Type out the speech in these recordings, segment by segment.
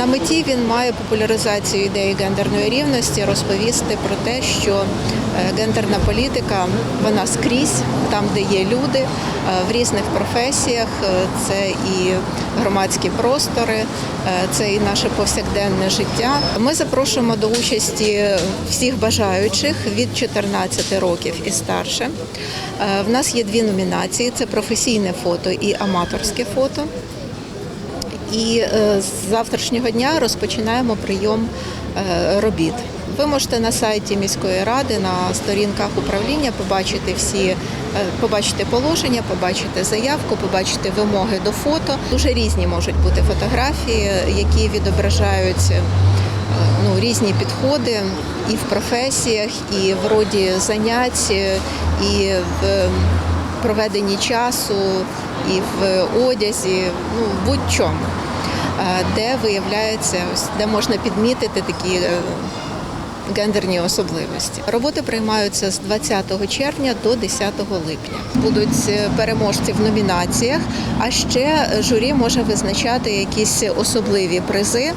На меті він має популяризацію ідеї гендерної рівності, розповісти про те, що е, гендерна політика вона скрізь, там, де є люди, е, в різних професіях. Е, Це і громадські простори, це і наше повсякденне життя. Ми запрошуємо до участі всіх бажаючих від 14 років і старше. В нас є дві номінації: це професійне фото і аматорське фото. І е, з завтрашнього дня розпочинаємо прийом е, робіт. Ви можете на сайті міської ради на сторінках управління побачити всі, е, побачити положення, побачити заявку, побачити вимоги до фото. Дуже різні можуть бути фотографії, які відображають ну, різні підходи і в професіях, і в роді занять, і в проведенні часу, і в одязі, ну будь-чому, е, де виявляється, ось де можна підмітити такі. Гендерні особливості роботи приймаються з 20 червня до 10 липня. Будуть е, переможці в номінаціях. А ще журі може визначати якісь особливі призи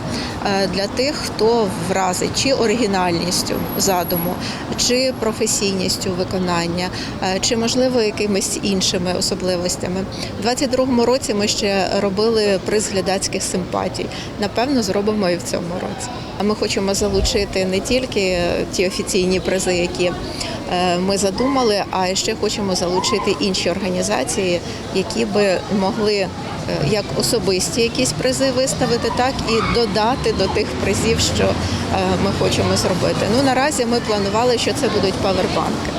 е, для тих, хто вразить чи оригінальністю задуму, чи професійністю виконання, е, чи можливо якимись іншими особливостями. У 22-му році ми ще робили приз глядацьких симпатій. Напевно, зробимо і в цьому році. Ми хочемо залучити не тільки ті офіційні призи, які е, ми задумали, а ще хочемо залучити інші організації, які би могли е, як особисті якісь призи виставити, так і додати до тих призів, що е, ми хочемо зробити. Ну наразі ми планували, що це будуть павербанки.